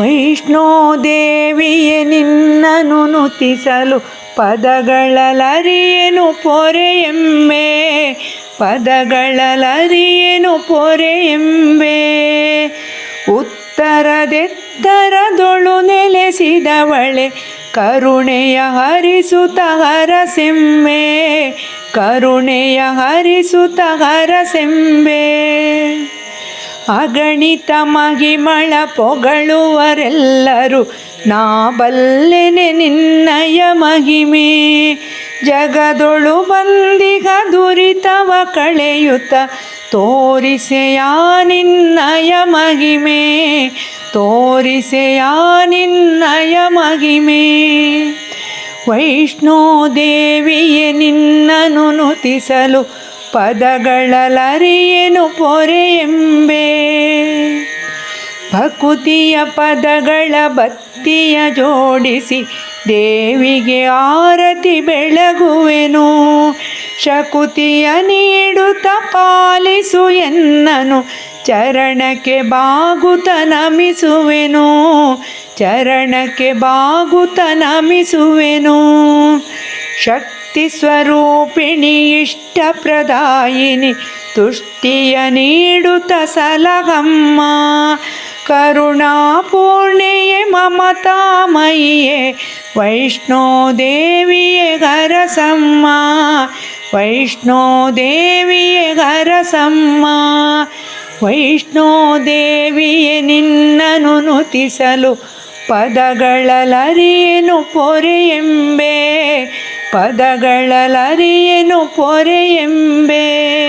ವೈಷ್ಣೋದೇವಿಯೇ ನಿನ್ನನು ನುತಿಸಲು ಪದಗಳಲರಿಯೇನು ಪೊರೆಯೆಂಬೆ? ಪದಗಳಲರಿಯೇನು ಪೊರೆಯೆಂಬೆ? ಉತ್ತರದೆತ್ತರದೊಳು ನೆಲೆಸಿದವಳೆ, ಕರುಣೆಯ ಹರಿಸುತ ಹರಸೆಂಬೆ? ಕರುಣೆಯ ಹರಿಸುತ ಹರಸೆಂಬೆ? ಅಗಣಿತ ಮಹಿಮಳ ಪೊಗಳುವರೆಲ್ಲರೂ ನಾ ಬಲ್ಲೆನೆ ನಿನ್ನಯ ಮಹಿಮೆ. ಜಗದೊಳು ಬಂದಿಗ ದುರಿತವ ಕಳೆಯುತ್ತ ತೋರಿಸೆಯ ನಿನ್ನಯ ಮಹಿಮೆ. ತೋರಿಸೆಯ ನಿನ್ನಯ ಮಹಿಮೆ. ವೈಷ್ಣೋದೇವಿಯೇ ನಿನ್ನನು ನುತಿಸಲು ಪದಗಳಲರಿಯೇನು ಪೊರೆಯೆಂಬೆ ಭಕುತಿಯ ಪದಗಳ ಬತ್ತಿಯ ಜೋಡಿಸಿ ದೇವಿಗೆ ಆರತಿ ಬೆಳಗುವೆನು. ಶಕುತಿಯ ನೀಡುತ್ತ ಪಾಲಿಸು ಎನ್ನನು. ಚರಣಕ್ಕೆ ಬಾಗುತ ನಮಿಸುವೆನು. ಚರಣಕ್ಕೆ ಬಾಗುತ ನಮಿಸುವೆನು. ಶಕ್ತಿ ಸ್ವರೂಪಿಣಿ ಇಷ್ಟಪ್ರದಾಯಿನಿ, ತುಷ್ಟಿಯ ನೀಡುತ್ತ ಸಲಹಮ್ಮ. ಕರುಣಾಪೂರ್ಣೆಯೇ ಮಮತಾಮಯಿಯೇ ವೈಷ್ಣೋದೇವಿಯೇ ಹರಸಮ್ಮ. ವೈಷ್ಣೋದೇವಿಯೇ ಹರಸಮ್ಮ. ವೈಷ್ಣೋದೇವಿಯೇ ನಿನ್ನನು ನುತಿಸಲು ಪದಗಳಲರಿಯೇನು ಪೊರೆಯೆಂಬೆ. ಪದಗಳಲರಿಯೇನು ಪೊರೆಯೆಂಬೆ.